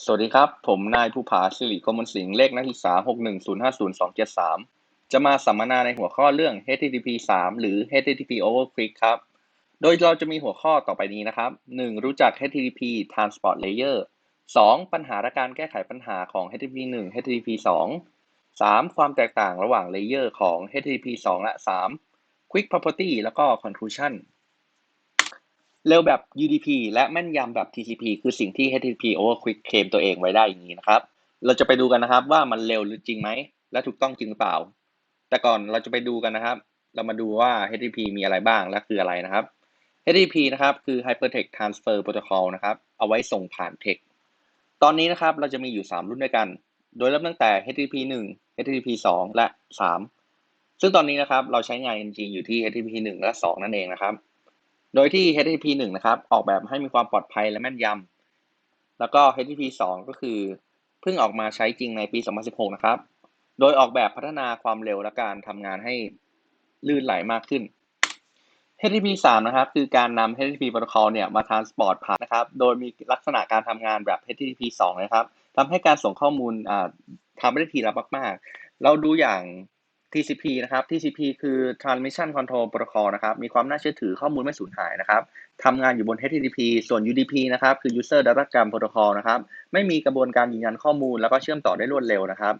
สวัสดีครับ ผมนายภูผาสิริกมลสิงห์เลขนักศึกษา 610502273จะมาสัมมนาในหัวข้อเรื่อง HTTP 3 หรือ HTTP over quick ครับ โดยเราจะมีหัวข้อต่อไปนี้นะครับ 1. รู้จัก HTTP Transport Layer 2. ปัญหาและการแก้ไขปัญหาของ HTTP 1 HTTP 2 3. ความแตกต่างระหว่างเลเยอร์ของ HTTP 2 และ 3 Quick Property แล้วก็ Conclusion เร็วแบบ UDP และแม่นยำแบบ TCP คือสิ่งที่ HTTP over Quick เคลมตัวเองไว้ได้อย่างนี้นะครับ เราจะไปดูกันนะครับว่ามันเร็วหรือจริงไหม และถูกต้องจริงหรือเปล่า แต่ก่อนเราจะไปดูกันนะครับ เรามาดูว่า HTTP มีอะไรบ้างและคืออะไรนะครับ HTTP นะครับคือ Hypertext Transfer Protocol นะครับ เอาไว้ส่งผ่าน text ตอนนี้นะครับเราจะมีอยู่ 3 รุ่นด้วยกัน โดยเริ่มตั้งแต่ HTTP 1 HTTP 2 และ 3 ซึ่งตอนนี้นะครับเราใช้งานจริงๆอยู่ที่ HTTP 1 และ 2 นั่นเองนะครับ โดยที่ HTTP 1นะครับ ออกแบบให้มีความปลอดภัยและแม่นยำ แล้วก็ HTTP 2 ก็คือ เพิ่งออกมาใช้จริงในปี 2016 นะครับ โดยออกแบบพัฒนาความเร็วและการทำงานให้ลื่นไหลมากขึ้น HTTP 3 นะครับ คือการนำ HTTP protocol เนี่ย มา transport ผ่านนะครับ โดยมีลักษณะการทำงานแบบ HTTP 2 นะครับทำให้การส่งข้อมูลทำได้ทีละมากๆ เราดูอย่าง TCP นะครับ TCP คือ Transmission Control Protocol นะครับ มีความน่าเชื่อถือข้อมูลไม่สูญหายนะครับทำงานอยู่บน HTTP ส่วน UDP นะครับ คือ User Data Gram Protocol นะครับ ไม่มีกระบวนการยืนยันข้อมูล แล้วก็เชื่อมต่อได้รวดเร็วนะครับ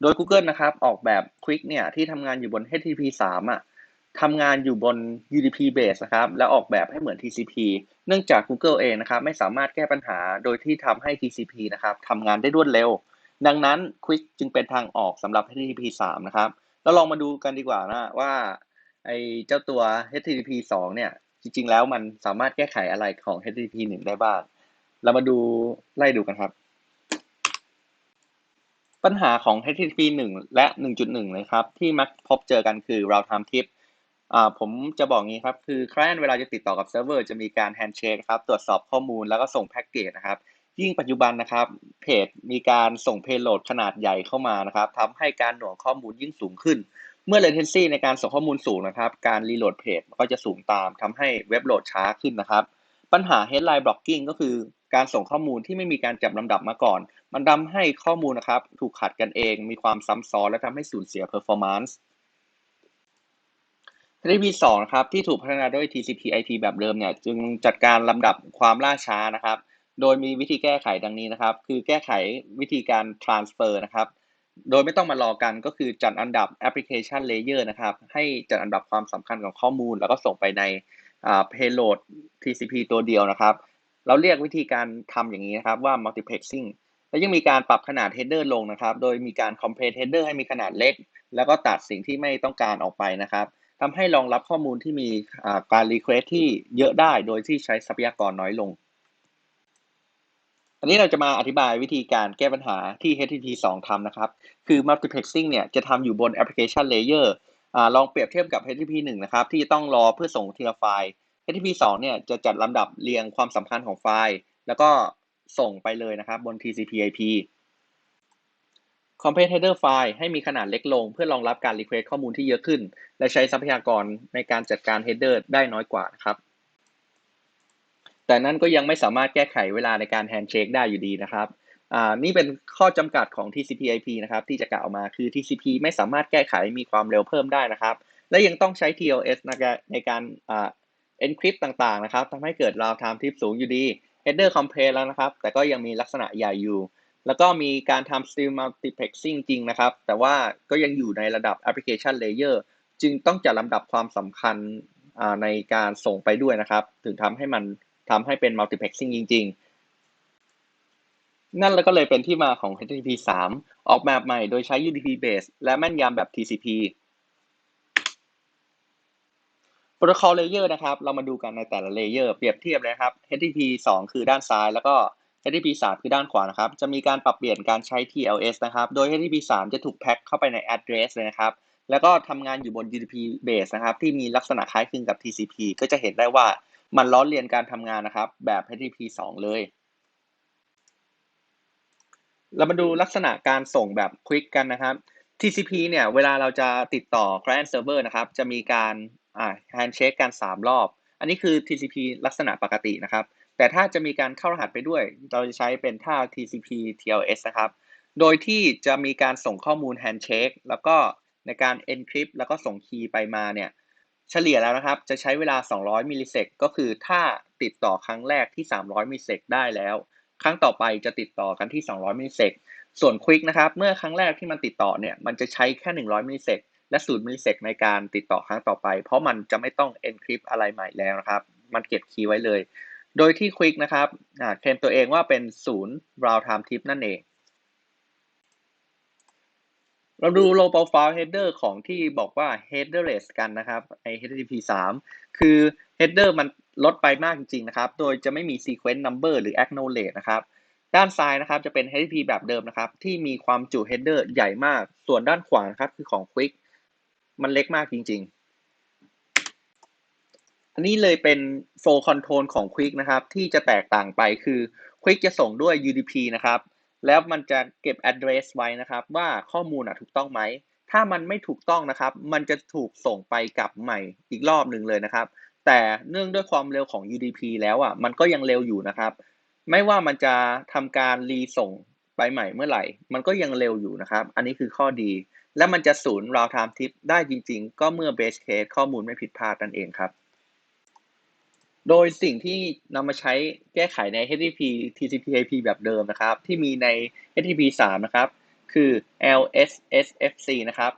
โดย Google นะครับ ออกแบบ Quick เนี่ยที่ทำงานอยู่บน HTTP 3อะทำงานอยู่บน UDP base นะครับ และออกแบบให้เหมือน TCP เนื่องจาก Google เองนะครับ ไม่สามารถแก้ปัญหาโดยที่ทำให้ TCP นะครับทำงานได้รวดเร็ว ดังนั้น Quick จึงเป็นทางออกสำหรับ HTTP 3 นะครับ แล้วลองมาดูกันดีกว่านะว่าไอ้เจ้าตัว HTTP 2 เนี่ย จริง ๆ แล้วมันสามารถแก้ไขอะไรของ HTTP 1 ได้บ้าง เรามาดูไล่ดูกันครับ ปัญหาของ HTTP 1 และ 1.1 เลยครับ ที่มักพบเจอกันคือ route time tip อ่าผมจะบอกงี้ครับ คือ client เวลาจะติดต่อกับเซิร์ฟเวอร์จะมีการ handshake ครับ ตรวจสอบข้อมูลแล้วก็ส่งแพ็กเกจนะครับ ยิ่งปัจจุบันนะครับเพจมีการส่ง payload ขนาดใหญ่เข้ามานะครับทำให้การหน่วงข้อมูลยิ่งสูงขึ้น เมื่อ latency ในการส่งข้อมูลสูงนะครับ การ reload เพจก็จะสูงตามทำให้เว็บโหลดช้าขึ้นนะครับ ปัญหา headline blocking ก็คือการส่งข้อมูลที่ไม่มีการจับลำดับมาก่อน มันทำให้ข้อมูลนะครับ ถูกขัดกันเอง มีความซ้ำซ้อนและทำให้สูญเสีย performance HTTP 2นะครับที่ถูกพัฒนาด้วย TCP/IP แบบเดิมเนี่ยจึงจัดการลำดับความล่าช้านะครับ โดยมีวิธีแก้ไขดังนี้นะครับ คือแก้ไขวิธีการ transfer นะครับ โดยไม่ต้องมารอกันก็คือจัดอันดับ application layer นะครับ ให้จัดอันดับความสำคัญของข้อมูล แล้วก็ส่งไปใน payload TCP ตัวเดียวนะครับ เราเรียกวิธีการทำอย่างนี้นะครับว่า multiplexing และยังมีการปรับขนาด header ลงนะครับ โดยมีการ compress header ให้มีขนาดเล็ก แล้วก็ตัดสิ่งที่ไม่ต้องการออกไปนะครับทำให้รองรับข้อมูลที่มีการ request ที่เยอะได้ โดยที่ใช้ทรัพยากรน้อยลง อันนี้เราจะมาอธิบายวิธีการแก้ปัญหาที่ HTTP 2ทำนะครับ คือ multiplexing เนี่ยจะทำอยู่บน application layer ลองเปรียบเทียบกับ HTTP 1นะครับ ที่จะต้องรอเพื่อส่งทีละไฟล์ HTTP 2เนี่ยจะจัดลำดับเรียงความสำคัญของไฟล์ แล้วก็ส่งไปเลยนะครับบน TCP/IP compress header file ให้มีขนาดเล็กลง เพื่อรองรับการ request ข้อมูลที่เยอะขึ้น และใช้ทรัพยากรในการจัดการ header ได้น้อยกว่านะครับ แต่นั้นก็ยังไม่สามารถแก้ไขเวลาในการ handshake ได้อยู่ดีนะครับอ่านี่เป็นข้อจำกัดของ TCP/IP นะครับที่จะกล่าวมาคือ TCP ไม่สามารถแก้ไขมีความเร็วเพิ่มได้นะครับ และยังต้องใช้ TLS ในการอ่า encrypt ต่างๆนะครับทำให้เกิด round time trip สูงอยู่ดี header compress แล้วนะครับ แต่ก็ยังมีลักษณะใหญ่อยู่ แล้วก็มีการทำ stream multiplexing จริงนะครับ แต่ว่าก็ยังอยู่ในระดับ application layer จึงต้องจัดลำดับความสำคัญในการส่งไปด้วยนะครับ ถึงทำให้มัน ทำให้เป็น multiplexing จริง ๆ นั่นแล้วก็เลยเป็นที่มาของ HTTP 3 ออกแบบใหม่โดยใช้ UDP base และแม่นยำแบบ TCP protocol layer นะครับ เรามาดูกันในแต่ละ layer เปรียบเทียบเลยครับ HTTP 2 คือด้านซ้าย แล้วก็ HTTP 3 คือด้านขวานะครับ จะมีการปรับเปลี่ยนการใช้ TLS นะครับ โดย HTTP 3 จะถูกแพ็คเข้าไปใน address เลยนะครับ แล้วก็ทำงานอยู่บน UDP base นะครับ ที่มีลักษณะคล้ายคลึงกับ TCP ก็จะเห็นได้ว่า มันล้อเลียนการทำงานนะครับ แบบ HTTP 2 เลย เรามาดูลักษณะการส่งแบบ quick กันนะครับ TCP เนี่ยเวลาเราจะติดต่อ client server นะครับ จะมีการอ่า handshake กัน 3 รอบ อันนี้คือ TCP ลักษณะปกตินะครับ แต่ถ้าจะมีการเข้ารหัสไปด้วย เราจะใช้เป็นท่า TCP TLS นะครับ โดยที่จะมีการส่งข้อมูล handshake แล้วก็ในการ encrypt แล้วก็ส่งคีย์ไปมาเนี่ย เฉลี่ยแล้วนะครับ จะใช้เวลา 200 มิลลิเซกก็คือถ้าติดต่อครั้งแรกที่ 300 มิลลิเซกได้แล้ว ครั้งต่อไปจะติดต่อกันที่ 200 มิลลิเซกส่วน Quick นะครับ เมื่อครั้งแรกที่มันติดต่อเนี่ยมันจะใช้แค่ 100 มิลลิเซกและ0มิลลิเซกในการติดต่อครั้งต่อไป เพราะมันจะไม่ต้อง encrypt อะไรใหม่แล้วนะครับ มันเก็บคีย์ไว้เลย โดยที่ Quick นะครับเคลมตัวเองว่าเป็นศูนย์ round time tip นั่นเอง เราดู low profile header ของที่บอกว่า headerless กันนะครับใน HTTP 3 คือ header มันลดไปมากจริงๆนะครับ โดยจะไม่มี sequence number หรือ acknowledge นะครับ ด้านซ้ายนะครับจะเป็น HTTP แบบเดิมนะครับ ที่มีความจุ header ใหญ่มาก ส่วนด้านขวานะครับคือของ Quick มันเล็กมากจริง ๆ อันนี้เลยเป็น flow control ของ Quick นะครับ ที่จะแตกต่างไปคือ Quick จะส่งด้วย UDP นะครับ แล้วมันจะเก็บ address ไว้นะครับ ว่าข้อมูลอะถูกต้องไหม ถ้ามันไม่ถูกต้องนะครับ มันจะถูกส่งไปกลับใหม่อีกรอบหนึ่งเลยนะครับ แต่เนื่องด้วยความเร็วของ UDP แล้วอะมันก็ยังเร็วอยู่นะครับ ไม่ว่ามันจะทำการรีส่งไปใหม่เมื่อไหร่ มันก็ยังเร็วอยู่นะครับ อันนี้คือข้อดี และมันจะศูนย์ round time tip ได้จริง ๆ ก็เมื่อ base case ข้อมูลไม่ผิดพลาดนั่นเองครับ โดยสิ่งที่นำมาใช้แก้ไขใน HTTP TCP/IP แบบเดิมนะครับ ที่มีใน HTTP 3 นะครับ คือ LSSFC นะครับ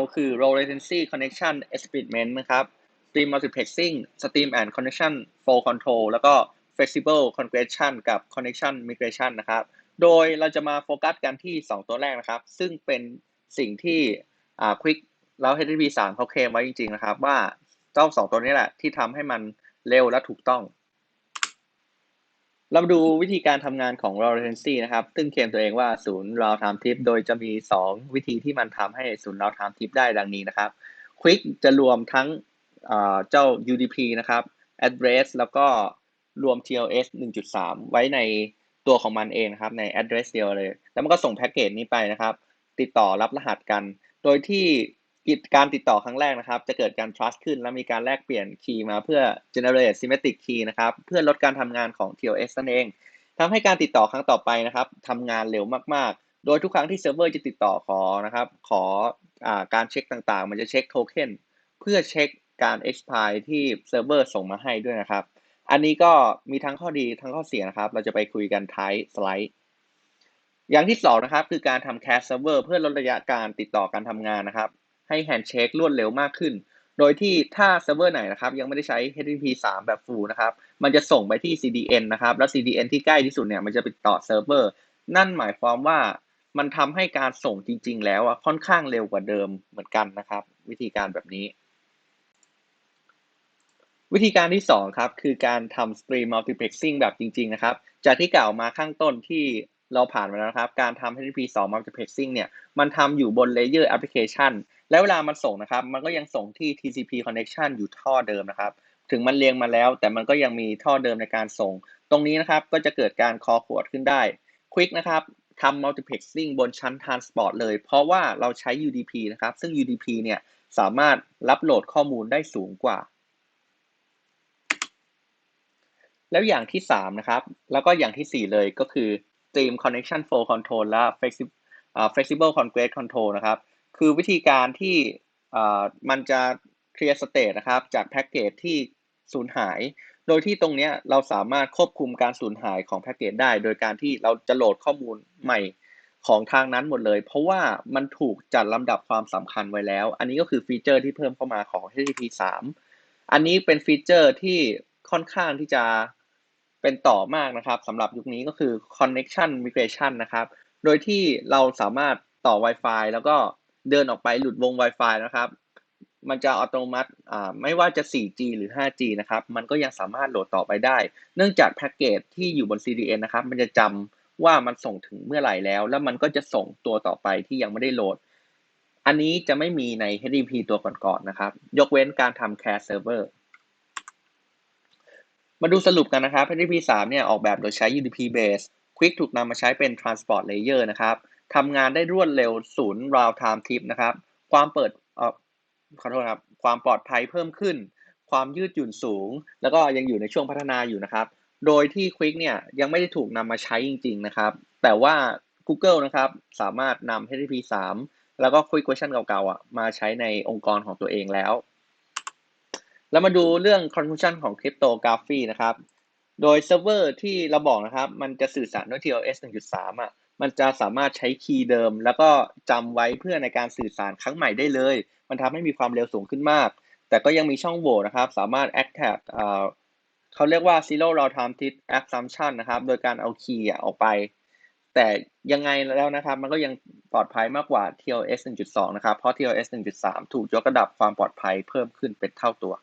L คือ Low Latency Connection Experiment นะครับ Stream Multiplexing Stream and Connection Flow Control แล้วก็ Flexible Compression กับ Connection Migration นะครับ โดยเราจะมาโฟกัสกันที่ 2 ตัวแรกนะครับ ซึ่งเป็นสิ่งที่อ่า Quick แล้ว HTTP 3เขาเคลมไว้จริงๆนะครับ ว่าเจ้า 2 ตัวนี้แหละที่ทำให้มัน เร็วและถูกต้อง เรามาดูวิธีการทำงานของ Low Latency นะครับ ซึ่งเคลมตัวเองว่าศูนย์ Round Time Tip โดยจะมี 2 วิธีที่มันทำให้ศูนย์ Round Time Tip ได้ดังนี้นะครับ Quick จะรวมทั้งเจ้า UDP นะครับ address แล้วก็รวม TLS 1.3 ไว้ในตัวของมันเองนะครับ ใน address เดียวเลย แล้วมันก็ส่งแพ็กเกจนี้ไปนะครับ ติดต่อรับรหัสกัน โดยที่ การติดต่อครั้งแรกนะครับ จะเกิดการ trust ขึ้น แล้วมีการแลกเปลี่ยนคีย์มาเพื่อ generate symmetric key นะครับ เพื่อลดการทำงานของ TLS นั่นเองทำให้การติดต่อครั้งต่อไปนะครับทำงานเร็วมากๆ โดยทุกครั้งที่เซิร์ฟเวอร์จะติดต่อขอนะครับ ขออการเช็คต่างๆ มันจะเช็คโทเค็นเพื่อเช็คการ expire ที่เซิร์ฟเวอร์ส่งมาให้ด้วยนะครับ อันนี้ก็มีทั้งข้อดีทั้งข้อเสียนะครับ เราจะไปคุยกันท้ายสไลด์อย่างที่สองนะครับคือการทำ cache server เพื่อลดระยะการติดต่อการทำงานนะครับ ให้ handshake รวดเร็วมากขึ้น โดยที่ถ้าเซิร์ฟเวอร์ไหนนะครับยังไม่ได้ใช้ HTTP 3 แบบ full นะครับ มันจะส่งไปที่ CDN นะครับ แล้ว CDN ที่ใกล้ที่สุดเนี่ยมันจะไปต่อเซิร์ฟเวอร์ นั่นหมายความว่ามันทำให้การส่งจริง ๆ แล้วอะค่อนข้างเร็วกว่าเดิมเหมือนกันนะครับ วิธีการแบบนี้ วิธีการที่2ครับคือการทำ stream multiplexing แบบจริง ๆ นะครับ จากที่กล่าวมาข้างต้นที่เราผ่านมาแล้วนะครับ การทำ HTTP 2 multiplexing เนี่ย มันทำอยู่บน layer application แล้วเวลามันส่งนะครับ มันก็ยังส่งที่ TCP connection อยู่ท่อเดิมนะครับ ถึงมันเรียงมาแล้ว แต่มันก็ยังมีท่อเดิมในการส่ง ตรงนี้นะครับ ก็จะเกิดการคอขวดขึ้นได้ Quick นะครับทำ multiplexing บนชั้น transport เลย เพราะว่าเราใช้ UDP นะครับ ซึ่ง UDP เนี่ยสามารถรับโหลดข้อมูลได้สูงกว่า แล้วอย่างที่ 3 นะครับ แล้วก็อย่างที่ 4 เลยก็คือ Stream Connection Flow Control และ Flexible Congress Control นะครับ คือวิธีการที่มันจะ clear state นะครับ จากแพ็กเกจที่สูญหาย โดยที่ตรงนี้เราสามารถควบคุมการสูญหายของแพ็กเกจได้ โดยการที่เราจะโหลดข้อมูลใหม่ของทางนั้นหมดเลย เพราะว่ามันถูกจัดลำดับความสำคัญไว้แล้ว อันนี้ก็คือฟีเจอร์ที่เพิ่มเข้ามาของ HTTP 3 อันนี้เป็นฟีเจอร์ที่ค่อนข้างที่จะเป็นต่อมากนะครับสำหรับยุคนี้ก็คือ connection migration นะครับ โดยที่เราสามารถต่อ Wi-Fi แล้วก็ เดินออกไปหลุดวง Wi-Fi นะครับ มันจะอัตโนมัติไม่ว่าจะ 4G หรือ 5G นะครับ มันก็ยังสามารถโหลดต่อไปได้ เนื่องจากแพ็กเกจที่อยู่บน CDN นะครับ มันจะจำว่ามันส่งถึงเมื่อไหร่แล้ว แล้วมันก็จะส่งตัวต่อไปที่ยังไม่ได้โหลด อันนี้จะไม่มีใน HTTP ตัวก่อนๆนะครับ ยกเว้นการทำ cache server มาดูสรุปกันนะครับ HTTP 3 เนี่ยออกแบบโดยใช้ UDP base Quick ถูกนำมาใช้เป็น transport layer นะครับ ทำงานได้รวดเร็วศูนย์ round time tip นะครับ ความเปิดเออขอโทษครับ ความปลอดภัยเพิ่มขึ้น ความยืดหยุ่นสูง แล้วก็ยังอยู่ในช่วงพัฒนาอยู่นะครับ โดยที่ Quick เนี่ยยังไม่ได้ถูกนำมาใช้จริง ๆ นะครับ แต่ว่า Google นะครับสามารถนำ HTTP 3 แล้วก็ Quick Question เก่าๆอะมาใช้ในองค์กรของตัวเองแล้วแล้วมาดูเรื่อง conclusion ของ cryptography นะครับ โดยเซิร์ฟเวอร์ที่เราบอกนะครับ มันจะสื่อสารด้วย TLS 1.3อะ มันจะสามารถใช้คีย์เดิม แล้วก็จำไว้เพื่อในการสื่อสารครั้งใหม่ได้เลย มันทำให้มีความเร็วสูงขึ้นมาก แต่ก็ยังมีช่องโหว่นะครับ สามารถ attack เอ่อเขาเรียกว่า zero runtime t i t assumption นะครับ โดยการเอาคีย์ออกไป แต่ยังไงแล้วนะครับ มันก็ยังปลอดภัยมากกว่า TLS 1.2 นะครับ เพราะ TLS 1.3 ถูกยกระดับความปลอดภัยเพิ่มขึ้นเป็นเท่าตัว